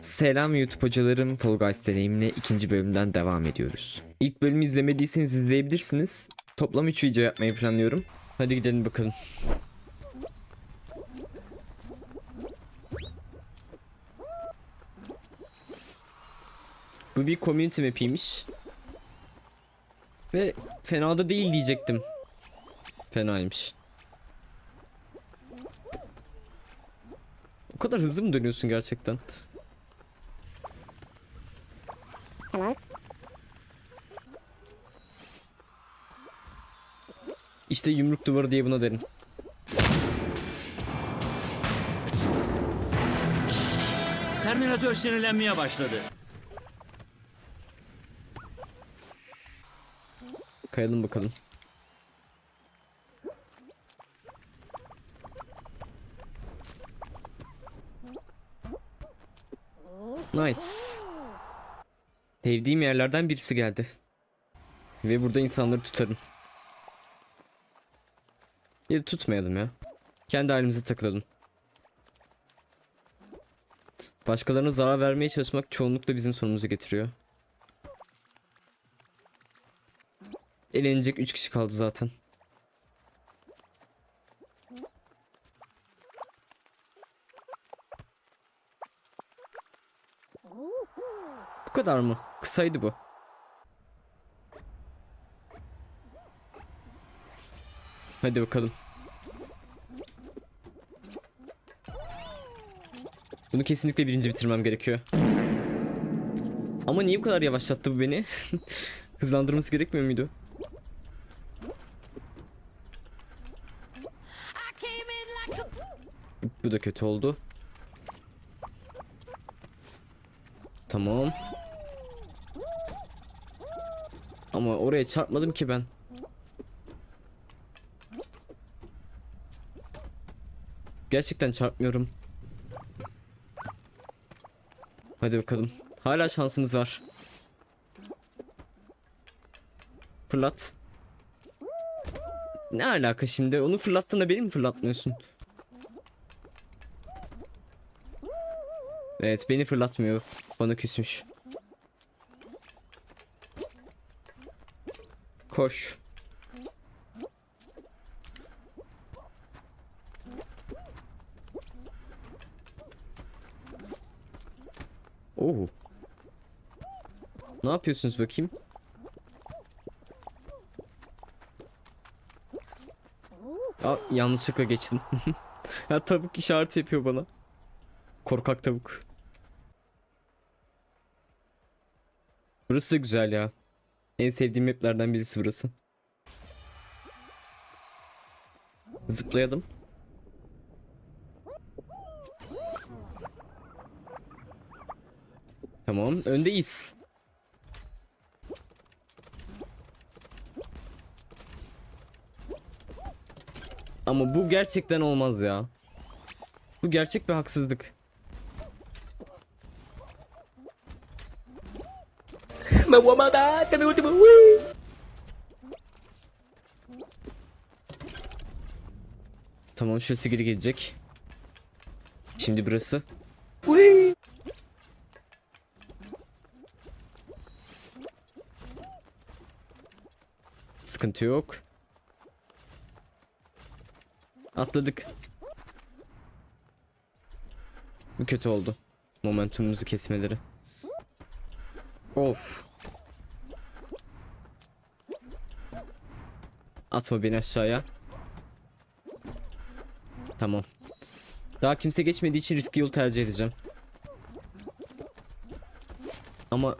Selam YouTube hocalarım, Fall Guys deneyimine ikinci bölümden devam ediyoruz. İlk bölümü izlemediyseniz izleyebilirsiniz. Toplam 3 video yapmayı planlıyorum. Hadi gidelim bakalım. Bu bir community map'iymiş. Ve fena da değil diyecektim. Fenaymış. O kadar hızlı mı dönüyorsun gerçekten? İşte yumruk duvarı diye buna derim. Terminatör sinirlenmeye başladı. Kayalım bakalım. Nice. Sevdiğim yerlerden birisi geldi. Ve burada insanları tutarım. Ya tutmayalım ya. Kendi halimize takılalım. Başkalarına zarar vermeye çalışmak çoğunlukla bizim sonumuzu getiriyor. Elenecek 3 kişi kaldı zaten. Bu kadar mı? Kısaydı bu. Hadi bakalım. Bunu kesinlikle birinci bitirmem gerekiyor. Ama niye bu kadar yavaşlattı bu beni? Hızlandırması gerekmiyor muydu? Bu da kötü oldu. Tamam. Ama oraya çarpmadım ki ben. Gerçekten çarpmıyorum. Hadi bakalım. Hala şansımız var. Fırlat. Ne alaka şimdi? Onu fırlattığında beni mi fırlatmıyorsun? Evet beni fırlatmıyor. Bana küsmüş. Koş. Oo. Ne yapıyorsunuz bakayım? Aa, yanlışlıkla geçtim. ya tavuk işareti yapıyor bana. Korkak tavuk. Burası da güzel ya. En sevdiğim maplerden birisi burası. Zıplayalım. Tamam, öndeyiz. Ama bu gerçekten olmaz ya. Bu gerçek bir haksızlık. Me voy a matar, este es mi último win. Tamam şurası geri gelecek. Şimdi burası. Win. Sıkıntı yok. Atladık. Bu kötü oldu. Momentumumuzu kesmeleri. Of. Atma beni aşağıya. Tamam. Daha kimse geçmediği için riskli yol tercih edeceğim. Ama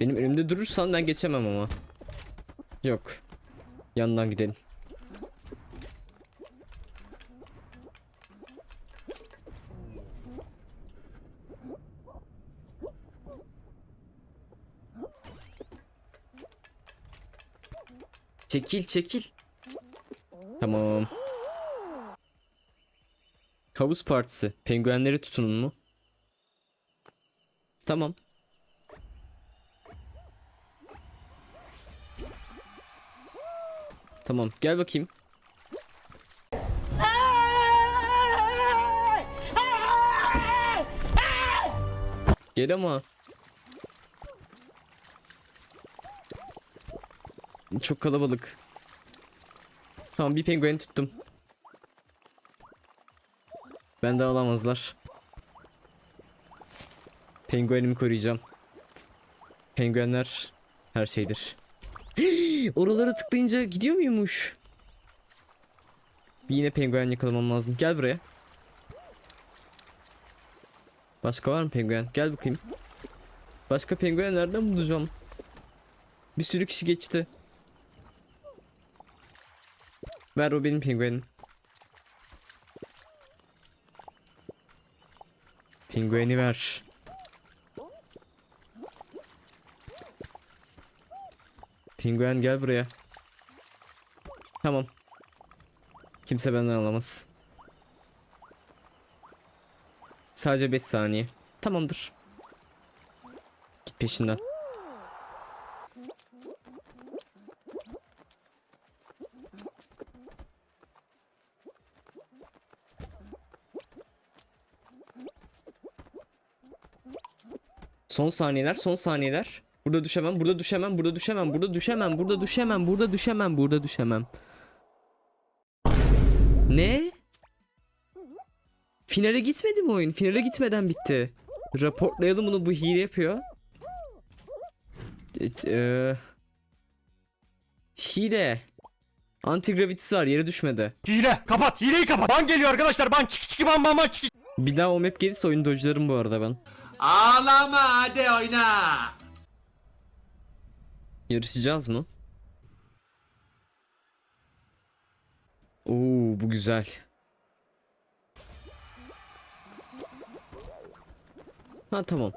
benim önümde durursan ben geçemem ama. Yok. Yandan gidelim. Çekil çekil. Tamam. Havuz partisi. Penguenleri tutunun mu? Tamam. Tamam gel bakayım. Gel ama. Çok kalabalık. Tamam bir penguen tuttum. Ben de alamazlar. Penguenimi koruyacağım. Penguenler her şeydir. Oralara tıklayınca gidiyor muymuş? Yine penguen yakalamam lazım. Gel buraya. Başka var mı penguen? Gel bakayım. Başka penguen nereden bulacağım? Bir sürü kişi geçti. Ver o benim penguenim. Pengueni ver. Penguen gel buraya. Tamam. Kimse benden alamaz. Sadece 5 saniye. Tamamdır. Git peşinden. Son saniyeler, son saniyeler. Burada düşemem, burada düşemem, burada düşemem, burada düşemem, burada düşemem, burada düşemem, burada düşemem. Ne? Finale gitmedi mi oyun? Finale gitmeden bitti. Raportlayalım bunu bu hile yapıyor. E- eee, hile. Antigravitisi var yere düşmedi. Hile kapat hileyi kapat. Ban geliyor arkadaşlar ban çık çık ban ban ban çık. Bir daha o map gelirse oyunu dojlarım bu arada ben. Ağlama hadi oyna. Yarışacağız mı? Oo bu güzel. Ha tamam.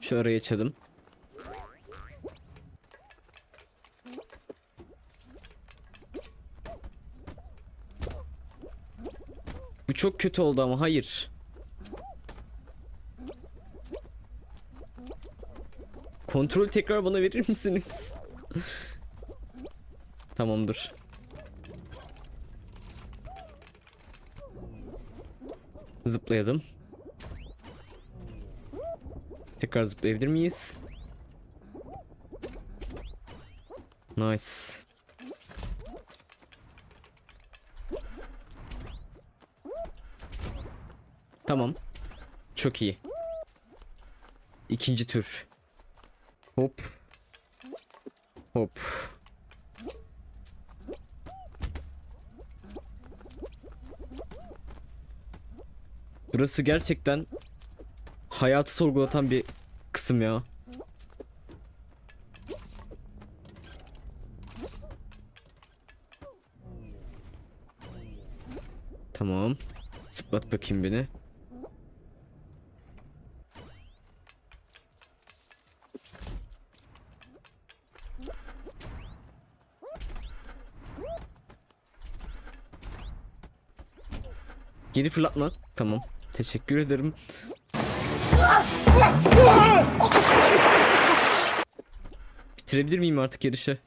Şu araya açalım. Çok kötü oldu ama hayır. Kontrol tekrar bana verir misiniz? Tamamdır. Zıplayalım. Tekrar zıplayabilir miyiz? Nice. Tamam. Çok iyi. İkinci tür. Hop. Hop. Burası gerçekten hayatı sorgulatan bir kısım ya. Tamam. Zıplat bakayım beni. Geri fırlatma. Tamam. Teşekkür ederim. Bitirebilir miyim artık yarışı?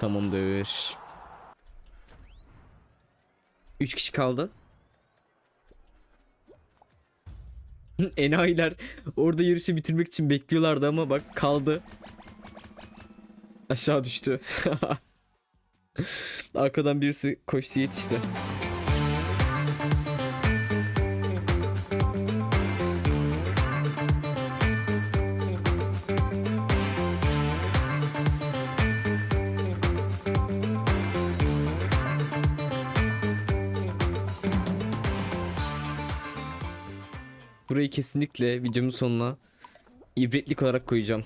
Tamamdır. 3 kişi kaldı. Enayiler orada yarışı bitirmek için bekliyorlardı ama bak kaldı. Aşağı düştü. Arkadan birisi koştu yetişti. Burayı kesinlikle videomun sonuna ibretlik olarak koyacağım.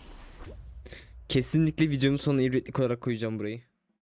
Kesinlikle videomun sonuna ibretlik olarak koyacağım burayı.